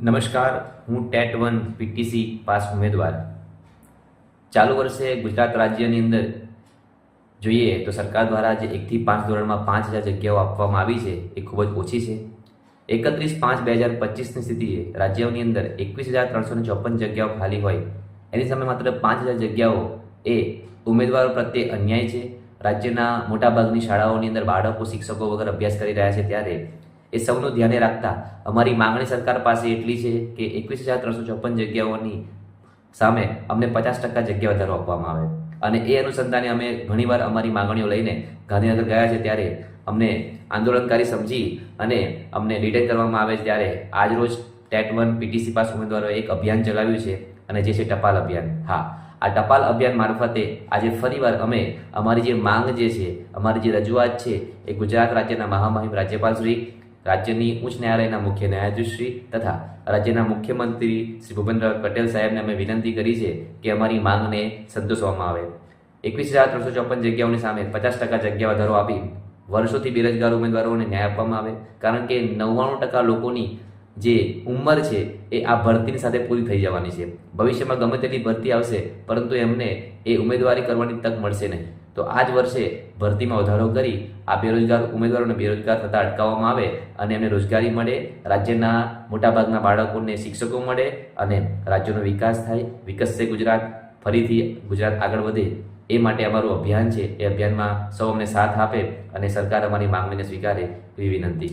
નમસ્કાર, હું TET one PTC pass ઉમેદવાર. ચાલુ વર્ષે ગુજરાત રાજ્યની અંદર જોઈએ તો સરકાર દ્વારા જે એકથી પાંચ ધોરણમાં પાંચ હજાર જગ્યાઓ આપવામાં આવી છે, એ ખૂબ જ ઓછી છે. એકત્રીસ પાંચ બે હજાર પચીસની સ્થિતિએ રાજ્યોની અંદર એકવીસ હજાર ત્રણસો ને ચોપન જગ્યાઓ ખાલી હોય. એની સામે માત્ર પાંચ હજાર જગ્યાઓ એ ઉમેદવારો પ્રત્યે અન્યાય છે. રાજ્યના મોટાભાગની શાળાઓની અંદર બાળકો, શિક્ષકો વગર અભ્યાસ કરી રહ્યા છે ત્યારે એ સૌનું ધ્યાને રાખતા અમારી માંગણી સરકાર પાસે એટલી છે કે એકવીસ હજાર ત્રણસો ચોપન જગ્યાઓની સામે અમને પચાસ ટકા જગ્યા વધારો આપવામાં આવે. અને એ અનુસંધાને અમે ઘણીવાર અમારી માંગણીઓ લઈને ગાંધીનગર ગયા છે ત્યારે અમને આંદોલનકારી સમજી અને અમને ડિટેન કરવામાં આવે છે ત્યારે આજરોજ ટેટ વન પીટીસી પાસ ઉમેદવારોએ એક અભિયાન ચલાવ્યું છે અને જે છે ટપાલ અભિયાન. હા, આ ટપાલ અભિયાન મારફતે આજે ફરીવાર અમે અમારી જે માંગ જે છે, અમારી જે રજૂઆત છે એ ગુજરાત રાજ્યના મહામહિમ રાજ્યપાલ શ્રી રાજ્યની ઉચ્ચ ન્યાયાલયના મુખ્ય ન્યાયાધીશશ્રી તથા રાજ્યના મુખ્યમંત્રી શ્રી ભૂપેન્દ્ર પટેલ સાહેબને અમે વિનંતી કરી છે કે અમારી માંગને સંતોષવામાં આવે. એકવીસ હજાર ત્રણસો ચોપન જગ્યાઓની સામે પચાસ ટકા જગ્યા વધારો આપી વર્ષોથી બેરોજગાર ઉમેદવારોને ન્યાય આપવામાં આવે, કારણ કે નવ્વાણું ટકા લોકોની જે ઉંમર છે એ આ ભરતીની સાથે પૂરી થઈ જવાની છે. ભવિષ્યમાં ગમે તેટલી ભરતી આવશે, પરંતુ એમને એ ઉમેદવારી કરવાની તક મળશે નહીં. તો આ જ વર્ષે ભરતીમાં વધારો કરી આ બેરોજગાર ઉમેદવારોને બેરોજગાર થતા અટકાવવામાં આવે અને એમને રોજગારી મળે, રાજ્યના મોટાભાગના બાળકોને શિક્ષકો મળે અને રાજ્યનો વિકાસ થાય વિકસશે ગુજરાત, ફરીથી ગુજરાત આગળ વધે. એ માટે અમારું અભિયાન છે, એ અભિયાનમાં સૌ અમને સાથ આપે અને સરકાર અમારી માંગણીને સ્વીકારે એવી વિનંતી.